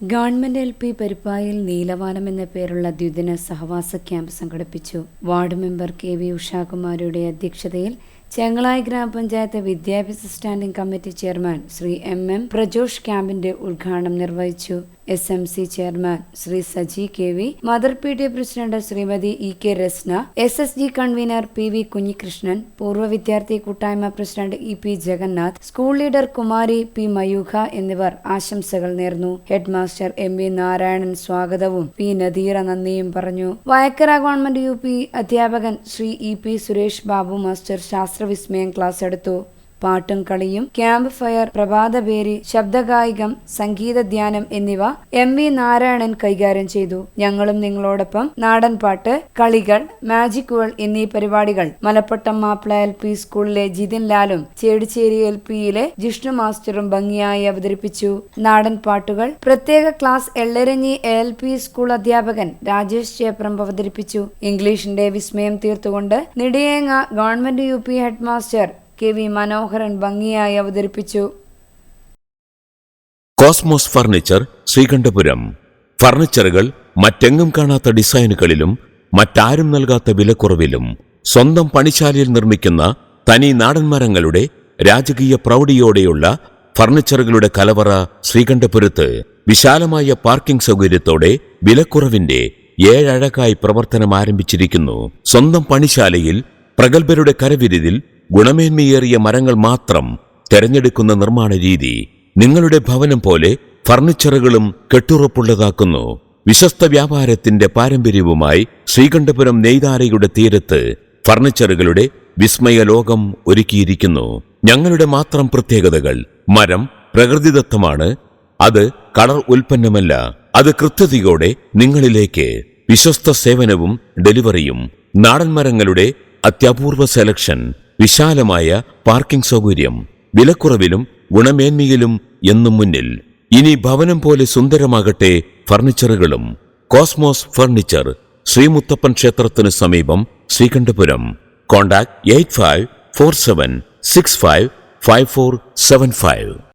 Government L P പെരുപ്പായിൽ നീലവാനം എന്ന പേരുള്ള ദ്വിദിന സഹവാസ ക്യാമ്പ് സംഘടിപ്പിച്ചു. വാർഡ് മെമ്പർ കെ വി ഉഷാകുമാരിയുടെ അധ്യക്ഷതയിൽ ചെങ്ങളായി ഗ്രാമപഞ്ചായത്ത് വിദ്യാഭ്യാസ standing committee chairman Shri M M Prajosh ക്യാമ്പിന്റെ ഉദ്ഘാടനം നിർവഹിച്ചു. S M C chairman Shri Saji K V mother P T president Shrimati E K Rasna S S G convener P V Kunhikrishnan പൂർവ വിദ്യാർത്ഥി കൂട്ടായ്മ president E P Jagannath school leader Kumari P Mayookha എന്നിവർ ആശംസകൾ നേർന്നു. Head master M V Narayanan സ്വാഗതവും P Nadeera നന്ദിയും പറഞ്ഞു. Vayakkara government U P അധ്യാപകൻ Shri E P Suresh Babu master ശാസ്ത്രവിസ്മയം class എടുത്തു. പാട്ടും കളിയും ക്യാമ്പ് ഫയർ പ്രഭാതപേരി ശബ്ദഗായികം സംഗീത ധ്യാനം എന്നിവ എം വി നാരായണൻ കൈകാര്യം ചെയ്തു. ഞങ്ങളും നിങ്ങളോടൊപ്പം നാടൻ പാട്ട് കളികൾ മാജിക്കുകൾ എന്നീ പരിപാടികൾ. മലപ്പട്ടം മാപ്പിള എൽ പി സ്കൂളിലെ ജിതിൻ ലാലും ചേടിച്ചേരി എൽ പിയിലെ ജിഷ്ണു മാസ്റ്ററും ഭംഗിയായി അവതരിപ്പിച്ചു. നാടൻ പാട്ടുകൾ പ്രത്യേക class Ellaranji L P school അധ്യാപകൻ രാജേഷ് ചേപ്രം അവതരിപ്പിച്ചു. ഇംഗ്ലീഷിന്റെ വിസ്മയം തീർത്തുകൊണ്ട് Nidiyenga government U P head master K V Manoharan ഭംഗിയായി അവതരിപ്പിച്ചു. Cosmos furniture Sreekandapuram. ഫർണിച്ചറുകൾ മറ്റെങ്ങും കാണാത്ത ഡിസൈനുകളിലും മറ്റാരും നൽകാത്ത വിലക്കുറവിലും സ്വന്തം പണിശാലയിൽ നിർമ്മിക്കുന്ന തനി നാടൻ മരങ്ങളുടെ രാജകീയ പ്രൗഢിയോടെയുള്ള ഫർണിച്ചറുകളുടെ കലവറ ശ്രീകണ്ഠപുരത്ത് വിശാലമായ പാർക്കിംഗ് സൗകര്യത്തോടെ വിലക്കുറവിന്റെ ഏഴഴകായി പ്രവർത്തനം ആരംഭിച്ചിരിക്കുന്നു. സ്വന്തം പണിശാലയിൽ പ്രഗത്ഭരുടെ കരവിരുതിൽ ഗുണമേന്മയേറിയ മരങ്ങൾ മാത്രം തെരഞ്ഞെടുക്കുന്ന നിർമ്മാണ രീതി നിങ്ങളുടെ ഭവനം പോലെ ഫർണിച്ചറുകളും കെട്ടുറപ്പുള്ളതാക്കുന്നു. വിശ്വസ്ത വ്യാപാരത്തിന്റെ പാരമ്പര്യവുമായി ശ്രീകണ്ഠപുരം നെയ്താരയുടെ തീരത്ത് ഫർണിച്ചറുകളുടെ വിസ്മയ ലോകം ഒരുക്കിയിരിക്കുന്നു. ഞങ്ങളുടെ മാത്രം പ്രത്യേകതകൾ മരം പ്രകൃതിദത്തമാണ്. അത് കളർ ഉൽപ്പന്നമല്ല. അത് കൃത്യതയോടെ നിങ്ങളിലേക്ക് വിശ്വസ്ത സേവനവും ഡെലിവറിയും നാടൻ മരങ്ങളുടെ അത്യപൂർവ സെലക്ഷൻ വിശാലമായ പാർക്കിംഗ് സൗകര്യം വിലക്കുറവിലും ഗുണമേന്മയിലും എന്നും മുന്നിൽ. ഇനി ഭവനം പോലെ സുന്ദരമാകട്ടെ ഫർണിച്ചറുകളും. കോസ്മോസ് ഫർണിച്ചർ ശ്രീമുത്തപ്പൻ ക്ഷേത്രത്തിന് സമീപം Sreekandapuram. Contact eight five four seven six five five four seven five.